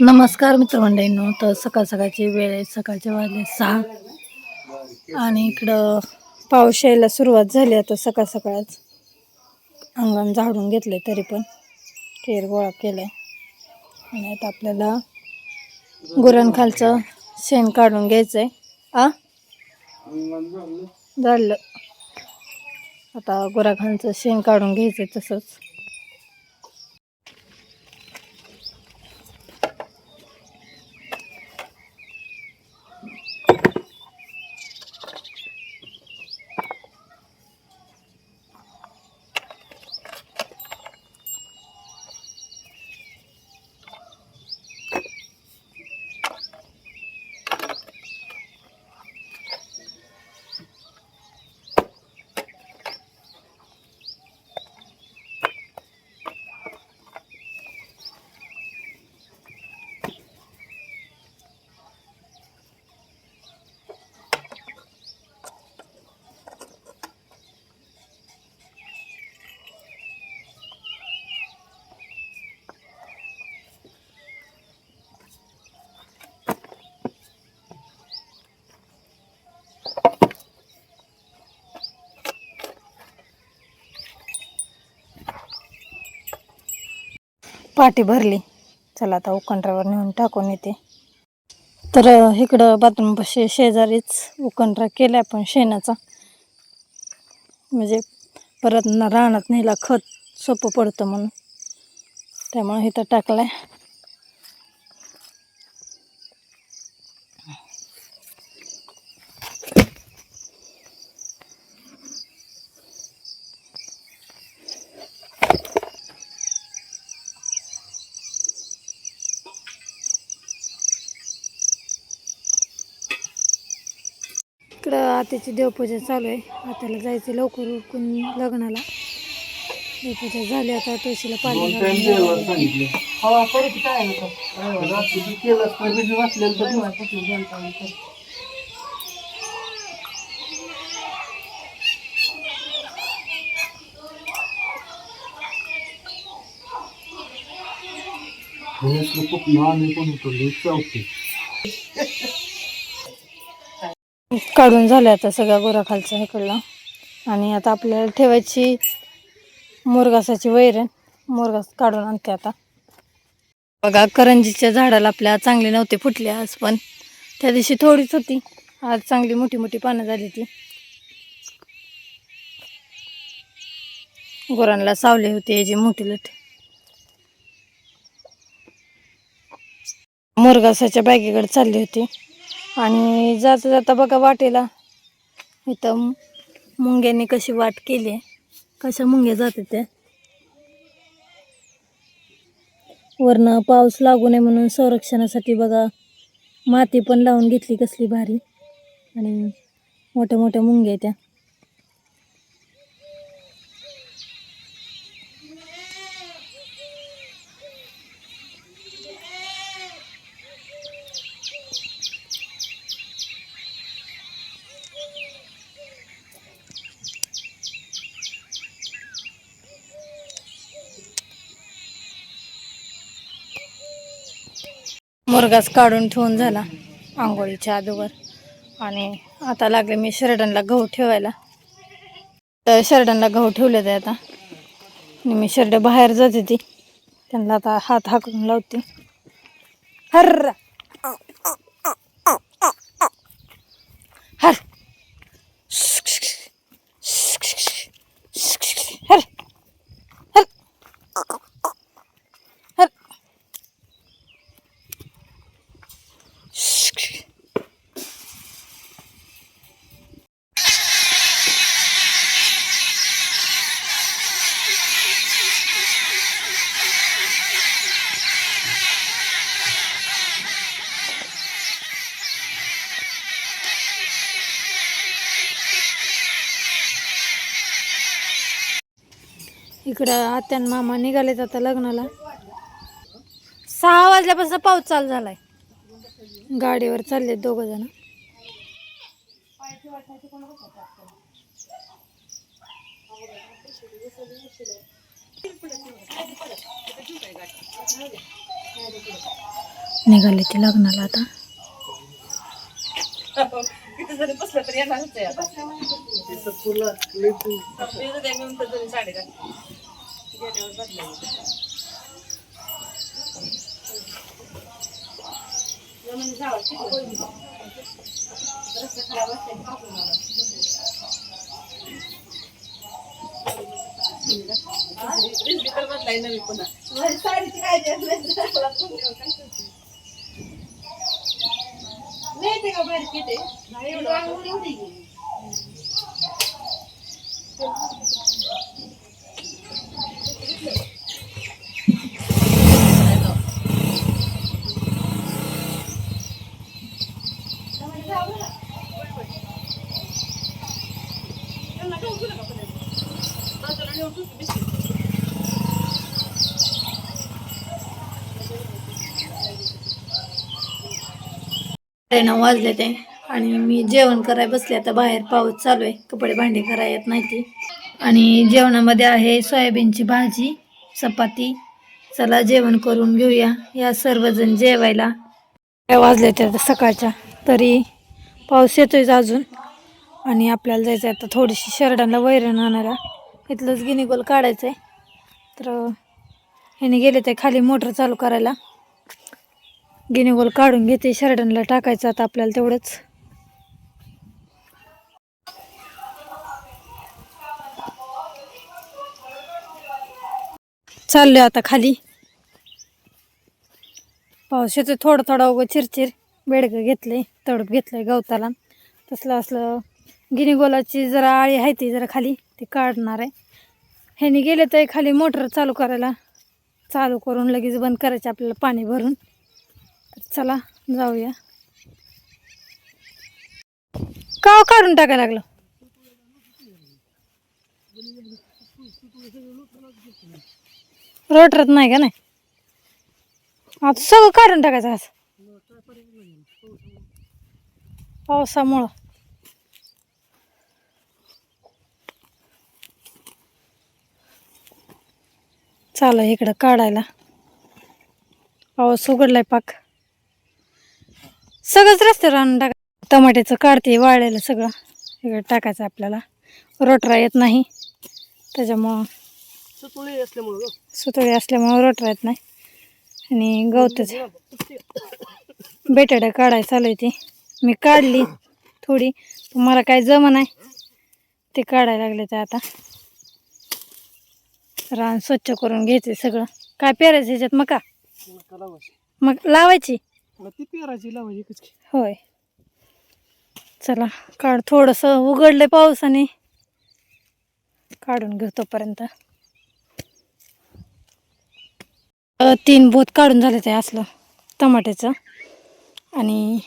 नमस्कार मित्रमंडळींनो तर सकाळ सकाळची वेळ आहे. सकाळचे वाजले सहा. आणि इकडं पाऊस यायला सुरुवात झाली आता सकाळ सकाळच. अंगण झाडून घेतलं तरी पण. केर गोळा केलाय. आणि आता आपल्याला गुरांखालचं शेण काढून घ्यायचं आहे आ? झालं. आता गुराखांचं शेण काढून घ्यायचं आहे तसंच. पाठी भरली. चला आता उकंड्रावर नेऊन टाकून येते. तर इकडं बाथरूमपाशी शेजारीच उकंड्रा केला पण शेणाचा. म्हणजे परत रानात नेला खत सोपं पडतं म्हणून. त्यामुळं इथं टाकलाय. आहे आत्याची देवपूजा चालू आहे. आत्याला जायचं लवकर उरकून लग्नाला. देवपूजा झाली आता तुळशीला पाणी घालून खूप लहान पण होतो चौकी काढून झालं आता सगळ्या गोराखालचा इकडला आणि आता आपल्याला ठेवायची मोरगासाची वैरण मोरगास काढून आणते आता. बघा करंजीच्या झाडाला आपल्या चांगली नव्हती फुटली आज पण त्या दिवशी थोडीच होती. आज चांगली मोठी मोठी पानं झाली ती. गुरांना सावली होती याची मोठी लट. मोरगासाच्या बॅगेकडे चालली होती. आणि जाता जाता बघा वाटेला. इथं मुंग्यांनी कशी वाट केली आहे. कशा मुंग्या जाते त्या. वरनं पाऊस लागू नये म्हणून संरक्षणासाठी बघा माती पण लावून घेतली कसली भारी. आणि मोठ्या मोठ्या मुंग्या आहेत त्या. मुरगाच काढून ठेवून झाला आंघोळीच्या अगोदर आणि आता लागले मी शर्डनला गहू ठेवायला. तर शर्डनला गहू ठेवले ते आता. आणि मी शर्ट बाहेर जाते ती. त्यांना आता हात हाकून लावते. हर इकडं आत्यान मामा निघालेत आता लग्नाला. सहा वाजल्यापासून पाऊस चालू झालाय. गाडीवर चालले दोघ जण. निघाले ते लग्नाला आता. तिथं तुला लई तू साडीची काळजी नाही ते का बाहेर किती एवढी नऊ वाजले ते. आणि मी जेवण करायला बसले. आता बाहेर पाऊस चालू आहे. कपडे भांडे करायला येत नाही ती आणि जेवणामध्ये आहे सोयाबीनची भाजी चपाती. चला जेवण करून घेऊया. या सर्वजण जेवायला. काय वाजले आता सकाळच्या. तरी पाऊस येतोय अजून. आणि आपल्याला जायचं आहे आता थोडीशी शर्डांना वैरण आणायला. इथलंच गिनीगोल काढायचं आहे तर ह्याने गेले ते खाली मोटर चालू करायला. गिनीगोल काढून घेते. शर्टनला टाकायचं आता आपल्याला तेवढंच. चाललोय आता खाली. पाऊस थोडं थोडं उगं चिरचिर. बेडकं घेतले तडप घेतलंय गवताला. तसलं असलं गिनीगोलाची जरा आळी आहे ती जरा खाली ती काढणार आहे. ह्यानी गेले तर खाली मोटर चालू करायला. चालू करून लगेच बंद करायचे आपल्याला पाणी भरून. चला जाऊया. का काढून टाकायला लागलं. रोटरत नाही का नाही? आता सगळं काढून टाकायचं आज. पावसामुळं. चालू आहे इकडं काढायला. पाऊस उघडलाय पाक. सगळंच रस्त्यावर आणून टाका. टमाट्याचं काढते वाळलेलं सगळं. इकडे टाकायचं आपल्याला. रोटरा येत नाही. त्याच्यामुळं सुतुळी असल्यामुळं सुतळी असल्यामुळं रोटरा येत नाही. आणि गवतच. बेटाड्या काढायला चालू आहे ती. मी काढली थोडी. मला काय जम नाही. ते काढायला लागले ते आता. रान स्वच्छ करून घ्यायचे सगळं. काय पेरायचं ह्याच्यात मका? मग लावायची? मग ती लावायची एकच की. होय. चला काढ. थोडंसं उघडलं पावसाने. काढून घेऊ तोपर्यंत. तीन बोत काढून झाले ते असलं टमाट्याचं. आणि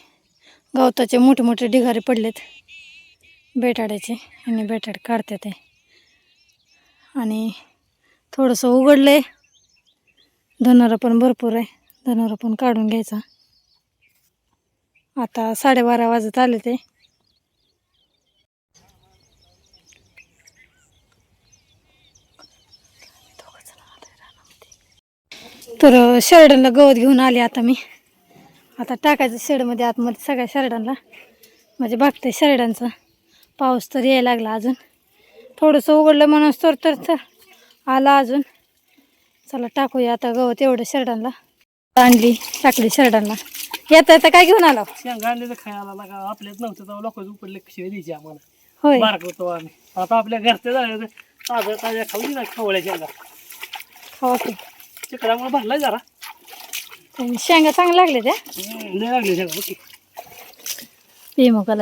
गवताचे मोठे मोठे ढिगारे पडलेत. बेटाड्याचे. आणि बेटाड काढते ते. आणि थोडंसं उघडलं आहे धनारा पण भरपूर आहे. धनारा पण काढून घ्यायचा. आता साडेबारा वाजत आले ते. तर शर्डनला गवत घेऊन आले आता मी. आता टाकायचं शेडमध्ये आतमध्ये सगळ्या शर्डांना. म्हणजे बघते शेरडांचं. पाऊस तर यायला लागला अजून. थोडंसं उघडलं म्हणून तर तर तर. आला अजून. चला टाकूया आता गवत एवढं शर्डांना. आणली टाकली शर्डांना. येता येता काय घेऊन आला? शेंगा आणले तर खायला लागा. आपल्याच नव्हतं तेव्हा लोकांचं उपडले कशी द्यायची आम्हाला. होय. बारक होतो आम्ही. आता आपल्या घरचे झाले तर ताज्या ताज्या खाऊ ना खवळ्या शेंगा. खावा की. चिकडामुळे भरलाय जरा. आणि शेंगा चांगल्या लागले त्या? हम्म, लय लागले शेंगा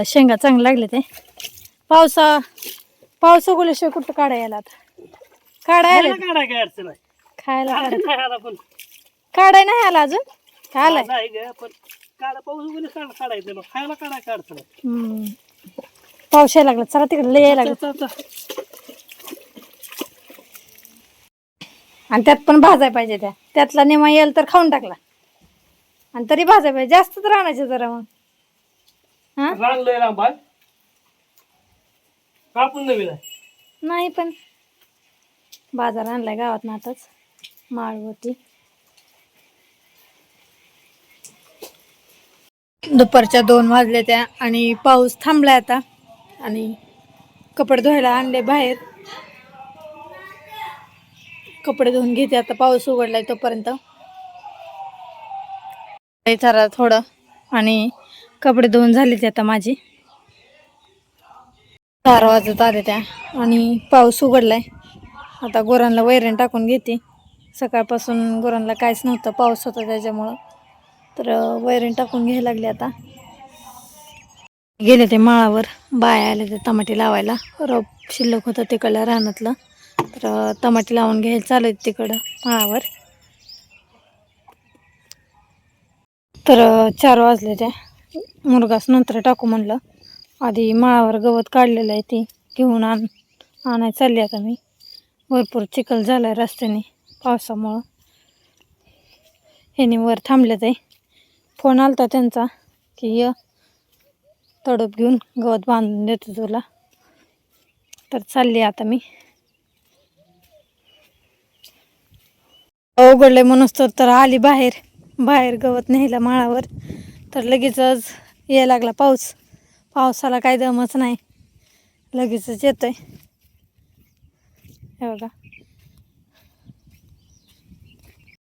शेंगा चांगले लागले ते पावसा पाऊस उगवल्याशिवाय कुठं काढा यायला आता? काढायला काढाय काय अडचण आहे? खायला काढ खायला पण. काढाय नाही आला अजून? आलाय नाही ग पण काढा पाऊस उगवले काढ काढायचं मग खायला काढाय काय अडचण आहे हम्म. पाऊस यायला लागला. चला तिकडे लय यायला लागला. आणि त्यात पण भाजाय पाहिजे त्या. त्यातला नेमा येईल तर खाऊन टाकला. आणि तरी भाजाय पाहिजे. जास्त तर आणायचे जरा मग. हा? रान लय लांब आहे. कापून नवीन आहे नाही पण. बाजार आणलाय गावात आताच. माळवरती दुपारच्या दोन वाजल्या त्या आणि पाऊस थांबलाय आता. आणि कपडे धुवायला आणले बाहेर. कपडे धुवून घेते आता पाऊस उघडलाय तोपर्यंत. थरा थोडं. आणि कपडे धुवून झाले ते आता माझी. चार वाजत आले त्या आणि पाऊस उघडलाय. आता गुरांना वैरण टाकून घेते. सकाळपासून गुरांना काहीच नव्हतं पाऊस होता त्याच्यामुळं. तर वैरण टाकून घ्यायला लागले आता. गेले ते माळावर बाया आले ते टमाटे लावायला. रोप शिल्लक होतं तिकडल्या रानातलं. तर टमाटे लावून घ्यायला चालू आहेत तिकडं माळावर. तर चार वाजले त्या मुरगास नंतर टाकू म्हणलं. आधी माळावर गवत काढलेलं आहे ते घेऊन आण आणाय चालली आता मी. भरपूर चिखल झाला आहे रस्त्याने पावसामुळं. ह्यानी वर थांबले ते फोन आला होता त्यांचा की य तडप घेऊन गवत बांधून देतो तुला. तर चालली आता मी. उघडले म्हणून तर तर आली बाहेर. बाहेर गवत न्यायला माळावर. तर लगेचच यायला लागला पाऊस. पावसाला काही दमच नाही. लगेचच येतोय. हे बघा.